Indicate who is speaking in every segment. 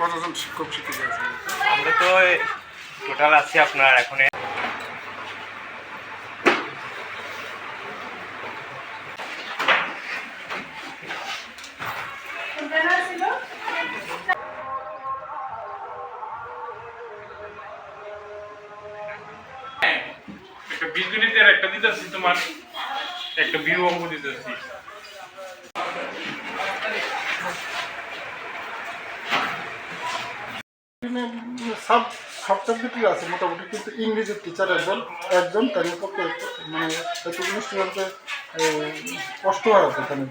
Speaker 1: কতজন শিক্ষক শিক্ষিকা
Speaker 2: আমরা তো টোটাল আছি আপনার এখন।
Speaker 3: বীজগণিতের একটা দিতেছি তোমার, একটা বিউ দিতেছি।
Speaker 1: সব সব সাবজেক্টই আছে মোটামুটি, কিন্তু ইংরেজির টিচার একজন একজন, তার পক্ষে মানে এতগুলো স্টুডেন্টকে কষ্ট হয় আছে এখানে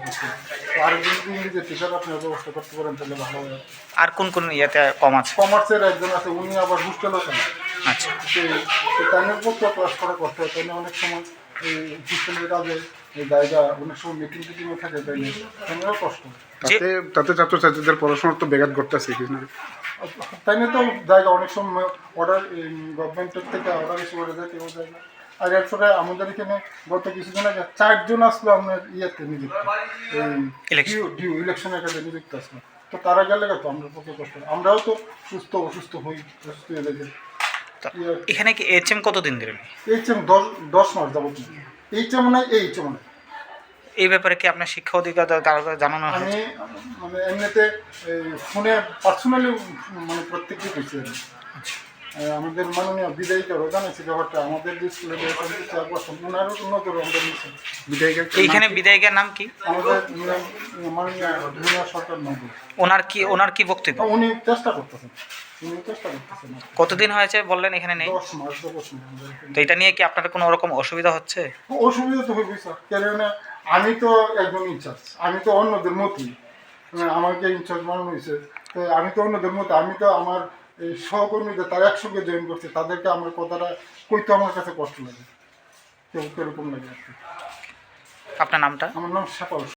Speaker 1: আরেকজন যদি ইংরেজির টিচার আপনি ব্যবস্থা করতে পারেন তাহলে ভালো হয়।
Speaker 4: আর কোন কোন ইয়েতে কম আছে?
Speaker 1: কমার্সের একজন আছে উনি আবার হোস্টেল আছেন
Speaker 4: আচ্ছা।
Speaker 1: টাইমের পক্ষে ক্লাস করা কষ্ট হয়। তাই অনেক সময় এই হোস্টেলের কাজে এই জায়গা অনেক সময় মিটিং টিটিংও থাকে তাই তাইও কষ্ট।
Speaker 5: তাতে তাতে ছাত্রছাত্রীদের পড়াশোনার তো ব্যাঘাত ঘটতেছে কি না
Speaker 1: তাই তো জায়গা অনেক সময় অর্ডার গভর্নমেন্টের থেকে অর্ডার এসে করে যায় কেউ যায় না। আর এরপরে আমাদের এখানে গত কিছুদিন আগে চারজন আসলো আপনার ইয়েতে নিযুক্ত. ডিউ ডিউ ইলেকশনের কাজে নিযুক্ত আসলো। তো তারা গেলে তো আমরা পক্ষে কষ্ট আমরাও তো সুস্থ অসুস্থ হই অসুস্থ হয়ে
Speaker 4: তো এখানে কি এইচ এম কতদিন দিলেন
Speaker 1: এইচ এম দশ দশ মাস যাবত। এইচ এম নাই এইচ এম নাই
Speaker 4: এই ব্যাপারে কি আপনার শিক্ষা অধিকার জানানো
Speaker 1: আমি মানে এমনিতে ফোনে পার্সোনালি মানে প্রত্যেকটি পেয়েছি আমি আহ, আমাদের মাননীয় বিদায়িকারও জানাইছি ব্যাপারটা আমাদের যে স্কুলে চার বছর ওনারও উন্নত আমরা নিচ্ছি
Speaker 5: বিধায়িকা
Speaker 4: এইখানে বিদায়িকার নাম কি?
Speaker 1: আমাদের মাননীয় সরকার
Speaker 4: ওনার কি ওনার কি বক্তব্য?
Speaker 1: উনি চেষ্টা করতেছেন। উনি চেষ্টা করতেছেন।
Speaker 4: কতদিন হয়েছে বললেন এখানে নেই। তো এটা নিয়ে কি আপনার কোনো রকম অসুবিধা হচ্ছে?
Speaker 1: অসুবিধা তো হইবে স্যার। কেননা আমি তো একজন ইনচার্জ আমি তো অন্যদের মতোই। আমাকে ইনচার্জ বানানো হয়েছে। তো আমি তো অন্যদের মতো আমি তো আমার এই সহকর্মীদের তারা একসঙ্গে জয়েন করছে তাদেরকে আমার কথাটা কইতে আমার কাছে কষ্ট লাগে। কেউ কেরকম লাগে আর কি।
Speaker 4: আপনার নামটা?
Speaker 1: আমার নাম সাপাল